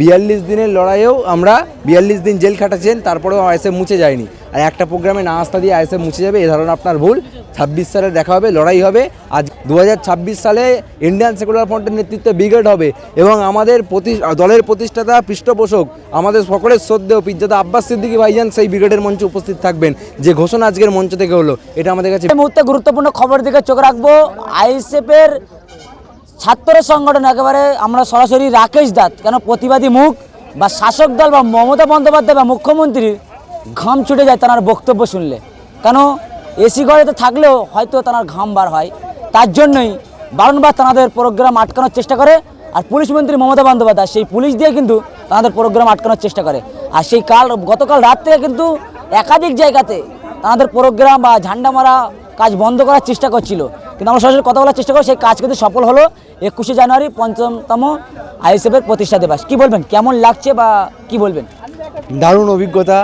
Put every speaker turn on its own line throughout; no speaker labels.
বিয়াল্লিশ দিনের লড়াইয়েও আমরা বিয়াল্লিশ দিন জেল খাটাচ্ছেন, তারপরেও আইএসএফ মুছে যায়নি। আর একটা প্রোগ্রামে না আসতা দিয়ে আইএসএফ মুছে যাবে, এ ধারণা আপনার ভুল। ছাব্বিশ সালে দেখা হবে, লড়াই হবে। আজ দু হাজার ছাব্বিশ সালে ইন্ডিয়ান সেকুলার ফ্রন্টের নেতৃত্বে ব্রিগেড হবে এবং আমাদের প্রতি দলের প্রতিষ্ঠাতা পৃষ্ঠপোষক, আমাদের সকলের শ্রদ্ধেয় পিজ্জাদা আব্বাস সিদ্দিকী ভাইজান সেই ব্রিগেডের মঞ্চে উপস্থিত থাকবেন। যে ঘোষণা আজকের মঞ্চ থেকে হলো, এটা আমাদের কাছে
মুহূর্তে গুরুত্বপূর্ণ খবর দিকে চোখ রাখব। আইএসএফের ছাত্র সংগঠন একেবারে আমরা সরাসরি রাকেশ দাত, কেন প্রতিবাদী মুখ বা শাসক দল বা মমতা বন্দ্যোপাধ্যায় বা মুখ্যমন্ত্রীর ঘাম ছুটে যায় তার বক্তব্য শুনলে। কেন এসি ঘরেতে থাকলেও হয়তো তার ঘাম বার হয়। তার জন্যই বারংবার তাদের প্রোগ্রাম আটকানোর চেষ্টা করে আর পুলিশ মন্ত্রী মমতা বন্দ্যোপাধ্যায় সেই পুলিশ দিয়ে কিন্তু তাদের প্রোগ্রাম আটকানোর চেষ্টা করে। আর সেই কাল, গতকাল রাত থেকে কিন্তু একাধিক জায়গাতে তাদের প্রোগ্রাম বা ঝান্ডা মারা কাজ বন্ধ করার চেষ্টা করছিল। কিন্তু আমরা সরাসরি কথা বলার চেষ্টা করব। সেই কাজ কিন্তু সফল হলো একুশে জানুয়ারি, পঞ্চমতম আইএসএফের প্রতিষ্ঠা দিবস। কি বলবেন? কেমন লাগছে বা কি বলবেন?
দারুণ অভিজ্ঞতা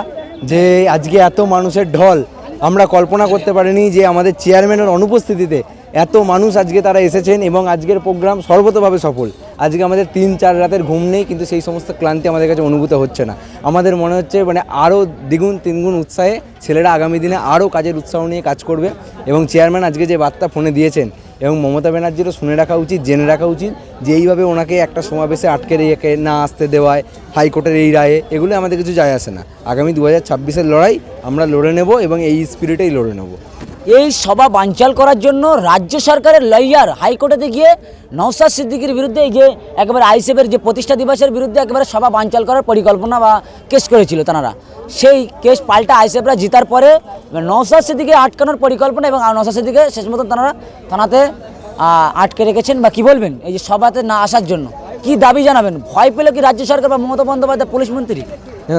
যে আজকে এত মানুষের ঢল আমরা কল্পনা করতে পারিনি যে আমাদের চেয়ারম্যানের অনুপস্থিতিতে এত মানুষ আজকে তারা এসেছেন এবং আজকের প্রোগ্রাম সর্বতভাবে সফল। আজকে আমাদের তিন, চার রাতের ঘুম নেই, কিন্তু সেই সমস্ত ক্লান্তি আমাদের কাছে অনুভূত হচ্ছে না। আমাদের মনে হচ্ছে মানে আরও দ্বিগুণ, তিনগুণ উৎসাহে ছেলেরা আগামী দিনে আরও কাজের উৎসাহ নিয়ে কাজ করবে এবং চেয়ারম্যান আজকে যে বার্তা ফোনে দিয়েছেন এবং মমতা ব্যানার্জিরও শুনে রাখা উচিত, জেনে রাখা উচিত যে এইভাবে ওনাকে একটা সমাবেশে আটকে রেখে না আসতে দেওয়ায়, হাইকোর্টের এই রায়ে, এগুলো আমাদের কিছু যায় আসে না। আগামী দু হাজার লড়াই আমরা লড়ে নেব এবং এই স্পিরিটেই লড়ে নেব।
এই সভা বানচাল করার জন্য রাজ্য সরকারের লয়ার হাইকোর্টে গিয়ে নওসাদ সিদ্দিকির বিরুদ্ধে এই যে একেবারে আইসিএফের যে প্রতিষ্ঠা দিবসের বিরুদ্ধে একেবারে সভা বানচাল করার পরিকল্পনা বা কেস করেছিল তারা সেই কেস পাল্টা আইসিএফরা জিতার পরে নওসাদ সিদ্দিকে আটকানোর পরিকল্পনা এবং নওসাদ সিদ্দিকে শেষ মতো তারা থানাতে আটকে রেখেছেন বা কি বলবেন? এই যে সভাতে না আসার জন্য কি দাবি জানাবেন? ভয় পেলে কি রাজ্য সরকার বা মমতা বন্দ্যোপাধ্যায় পুলিশ মন্ত্রী?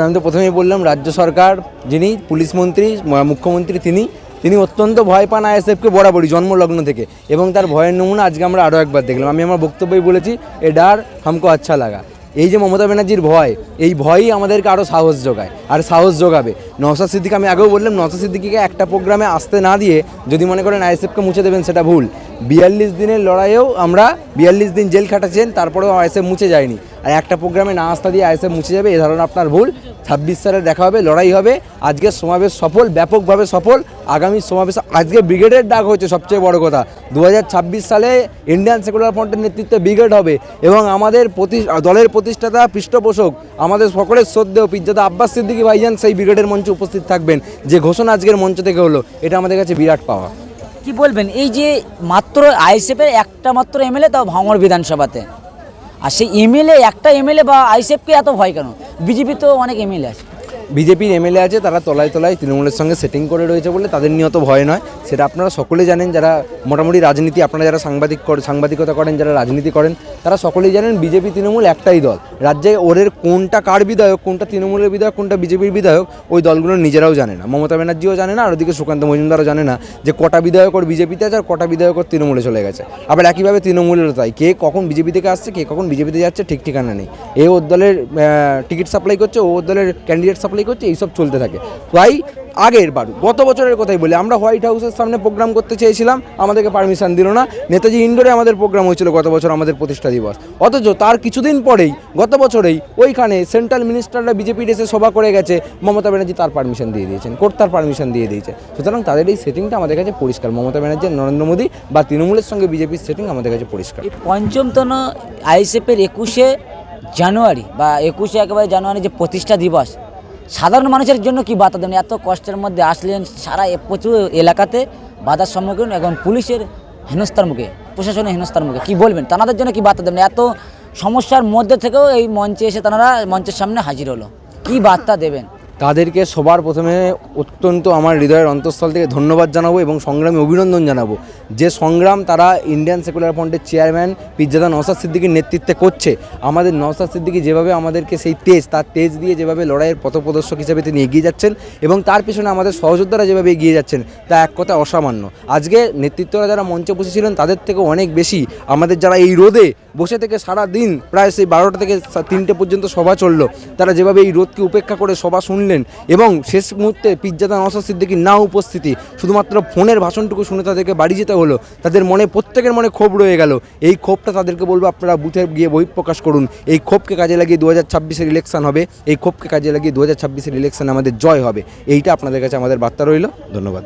আমি তো প্রথমেই বললাম, রাজ্য সরকার যিনি পুলিশ মন্ত্রী মুখ্যমন্ত্রী তিনি তিনি অত্যন্ত ভয় পান আইএসএফকে বরাবরই জন্মলগ্ন থেকে এবং তার ভয়ের নমুনা আজকে আমরা আরও একবার দেখলাম। আমি আমার বক্তব্যই বলেছি এ ডার হামকো আচ্ছা লাগা। এই যে মমতা ব্যানার্জির ভয়, এই ভয়ই আমাদেরকে আরও সাহস যোগায় আর সাহস যোগাবে। নওসাদ সিদ্দিক, আমি আগেও বললাম নওসাদ সিদ্দিকিকে একটা প্রোগ্রামে আসতে না দিয়ে যদি মনে করেন আইএসএফকে মুছে দেবেন, সেটা ভুল। বিয়াল্লিশ দিনের লড়াইয়েও আমরা বিয়াল্লিশ দিন জেল খাটাচ্ছেন, তারপরেও আইএসএফ মুছে যায়নি। আর একটা প্রোগ্রামে না আসতা দিয়ে আইএসএফ মুছে যাবে, এ ধারণা আপনার ভুল। ছাব্বিশ সালে দেখা হবে, লড়াই হবে। আজকের সমাবেশ সফল, ব্যাপকভাবে সফল। আগামী সমাবেশ, আজকে ব্রিগেডের ডাক হয়েছে সবচেয়ে বড় কথা। দু হাজার ছাব্বিশ সালে ইন্ডিয়ান সেকুলার ফ্রন্টের নেতৃত্বে ব্রিগেড হবে এবং আমাদের প্রতি দলের প্রতিষ্ঠাতা পৃষ্ঠপোষক, আমাদের সকলের শ্রদ্ধেয় পিজ্জাদা আব্বাস সিদ্দিকী ভাইজান সেই ব্রিগেডের মঞ্চে উপস্থিত থাকবেন। যে ঘোষণা আজকের মঞ্চ থেকে হলো, এটা আমাদের কাছে বিরাট পাওয়া।
কি বলবেন? এই যে মাত্র আইএসএফের একটা মাত্র এমএলএ, তাও ভাঙড় বিধানসভাতে। আর সেই এমএলএ, একটা এমএলএ বা আইএসএফকে এত ভয় কেন? বিজেপি তো অনেক এমএলএ আছে।
বিজেপির এমএলএ আছে, তারা তলায় তলায় তৃণমূলের সঙ্গে সেটিং করে রয়েছে বলে তাদের নিয়ে অত ভয় নয়। সেটা আপনারা সকলে জানেন, যারা মোটামুটি রাজনীতি, আপনারা যারা সাংবাদিক সাংবাদিকতা করেন, যারা রাজনীতি করেন, তারা সকলেই জানেন বিজেপি, তৃণমূল একটাই দল। রাজ্যে ওদের কোনটা কার বিধায়ক, কোনটা তৃণমূলের বিধায়ক, কোনটা বিজেপির বিধায়ক, ওই দলগুলো নিজেরাও জানে না। মমতা ব্যানার্জিও জানে না, আর ওদিকে সুকান্ত মজুমদারও জানে না যে কটা বিধায়ক ওর বিজেপিতে আছে আর কটা বিধায়ক ওর তৃণমূলে চলে গেছে। আবার একইভাবে তৃণমূলেরও তাই। কে কখন বিজেপি থেকে আসছে, কে কখন বিজেপিতে যাচ্ছে, ঠিক ঠিকানা নেই। এ ওর দলের টিকিট সাপ্লাই করছে, ও ওর দলের ক্যান্ডিডেট সাপ্লাই করছে এইসব চলতে থাকে। তাই আগের বার, গত বছরের কথাই বলি, আমরা হোয়াইট হাউসের সামনে প্রোগ্রাম করতে চেয়েছিলাম, আমাদেরকে পারমিশন দিল না। নেতাজি ইন্ডোরে আমাদের প্রোগ্রাম হয়েছিল গত বছর আমাদের প্রতিষ্ঠা দিবস। অথচ তার কিছুদিন পরেই, গত বছরেই ওইখানে সেন্ট্রাল মিনিস্টাররা বিজেপির এসে সভা করে গেছে, মমতা ব্যানার্জি তার পারমিশন দিয়ে দিয়েছেন, কোর্ট তার পারমিশন দিয়ে দিয়েছে। সুতরাং তাদের এই সেটিংটা আমাদের কাছে পরিষ্কার। মমতা ব্যানার্জি, নরেন্দ্র মোদী বা তৃণমূলের সঙ্গে বিজেপির সেটিং আমাদের কাছে পরিষ্কার।
এই পঞ্চমতম আইএসএফের একুশে জানুয়ারি বা একুশে একেবারে জানুয়ারি যে প্রতিষ্ঠা দিবস সাধারণ মানুষের জন্য কি বার্তা দেবেন এত কষ্টের মধ্যে আসলেন সারা প্রচুর এলাকাতে বাধার সম্মুখীন এবং পুলিশের হেনস্থার মুখে, প্রশাসনের হেনস্থার মুখে। কি বলবেন? তাদের জন্য কি বার্তা দেবেন এত সমস্যার মধ্যে থেকেও এই মঞ্চে এসে তারা মঞ্চের সামনে হাজির হলো। কি বার্তা দেবেন?
তাদেরকে সবার প্রথমে অত্যন্ত আমার হৃদয়ের অন্তঃস্থল থেকে ধন্যবাদ জানাব এবং সংগ্রামী অভিনন্দন জানাব। যে সংগ্রাম তারা ইন্ডিয়ান সেকুলার ফ্রন্টের চেয়ারম্যান পিজ্জাদা নওসাদ সিদ্দিকির নেতৃত্বে করছে, আমাদের নওসাদ সিদ্দিকি যেভাবে আমাদেরকে সেই তেজ, তার তেজ দিয়ে যেভাবে লড়াইয়ের পথপ্রদর্শক হিসেবে তিনি এগিয়ে যাচ্ছেন এবং তার পিছনে আমাদের সহযোদ্ধারা যেভাবে এগিয়ে যাচ্ছেন, তা এক কথা অসামান্য। আজকে নেতৃত্বরা যারা মঞ্চে বসেছিলেন, তাদের থেকে অনেক বেশি আমাদের যারা এই রোদে বসে থেকে সারা দিন প্রায় সেই বারোটা থেকে তিনটে পর্যন্ত সভা চলল। তারা যেভাবে এই রোদকে উপেক্ষা করে সভা শুনলেন এবং শেষ মুহূর্তে পিজ্জাদা নওসাদ সিদ্দিকির না উপস্থিতি, শুধুমাত্র ফোনের ভাষণটুকু শুনে তাদেরকে বাড়ি যেতে হলো, তাদের মনে, প্রত্যেকের মনে ক্ষোভ রয়ে গেল। এই ক্ষোভটা তাদেরকে বলব আপনারা বুথে গিয়ে বহিঃপ্রকাশ করুন। এই ক্ষোভকে কাজে লাগিয়ে দু হাজার ছাব্বিশের ইলেকশন হবে। এই ক্ষোভকে কাজে লাগিয়ে দু হাজার ছাব্বিশের ইলেকশন আমাদের জয় হবে। এইটা আপনাদের কাছে আমাদের বার্তা রইল। ধন্যবাদ।